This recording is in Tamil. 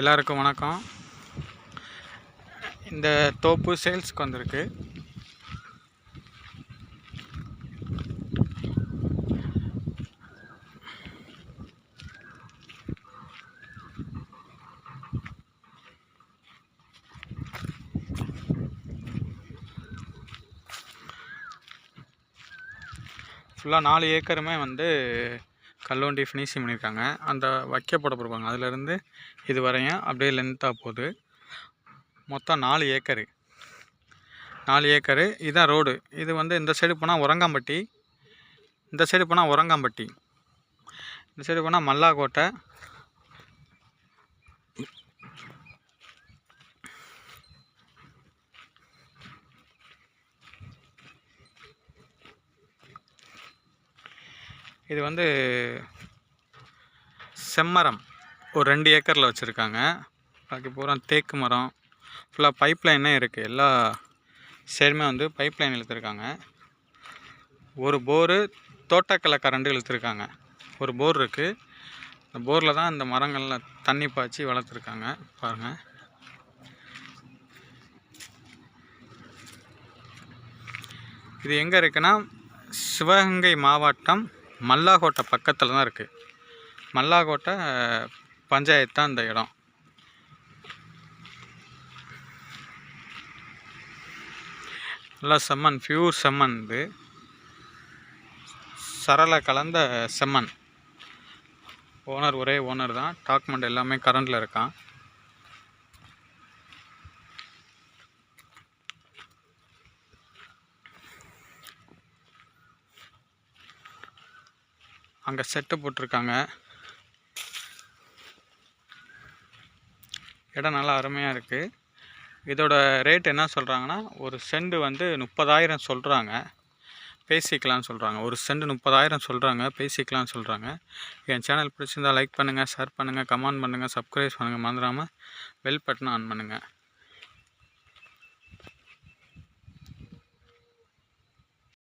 எல்லாருக்கும் வணக்கம். இந்த தோப்பு சேல்ஸ்க்கு வந்திருக்கு. ஃபுல்லாக நாலு ஏக்கருமே வந்து கல்லோண்டி ஃபினிஷிங் பண்ணியிருக்காங்க. அந்த வைக்க போட போடுவாங்க. அதுலேருந்து இது வரையும் அப்படியே லென்த்தாக போகுது. மொத்தம் நாலு ஏக்கரு. நாலு ஏக்கரு. இதுதான் ரோடு. இது வந்து இந்த சைடு போனால் உரங்காம்பட்டி. இந்த சைடு போனால் உரங்காம்பட்டி. இந்த சைடு போனால் மல்லாக்கோட்டை இது வந்து செம்மரம். ஒரு ரெண்டு ஏக்கரில் வச்சுருக்காங்க. பாக்கி பூரா தேக்கு மரம். ஃபுல்லாக பைப் லைனே இருக்குது எல்லா சைடுமே வந்து பைப் லைன் இழுத்துருக்காங்க. ஒரு போரு தோட்டக்கலை கரண்டு இழுத்துருக்காங்க. ஒரு போர் இருக்குது அந்த போரில் தான் இந்த மரங்கள்லாம் தண்ணி பாய்ச்சி வளர்த்துருக்காங்க. பாருங்கள் இது எங்கே இருக்குன்னா சிவகங்கை மாவட்டம் மல்லாகோட்டை பக்கத்தில் தான் இருக்குது மல்லாகோட்டை பஞ்சாயத்து தான் இந்த இடம். நல்லா செம்மண் பியூர் செம்மண் இது. சரளை கலந்த செம்மண். ஓனர் ஒரே ஓனர் தான். டாக்குமெண்ட் எல்லாமே கரண்டில் இருக்கான். அங்கே செட்டு போட்டிருக்காங்க. இடம் நல்லா அருமையாக இருக்குது இதோட ரேட் என்ன சொல்கிறாங்கன்னா ஒரு செண்டு வந்து முப்பதாயிரம் சொல்கிறாங்க பேசிக்கலாம்னு சொல்கிறாங்க ஒரு செண்டு முப்பதாயிரம் சொல்கிறாங்க பேசிக்கலாம்னு சொல்கிறாங்க என் சேனல் பிடிச்சிருந்தா லைக் பண்ணுங்கள் ஷேர் பண்ணுங்கள் கமெண்ட் பண்ணுங்கள் சப்ஸ்கிரைப் பண்ணுங்கள் மறந்துடாமல் பெல் பட்டனை ஆன் பண்ணுங்கள்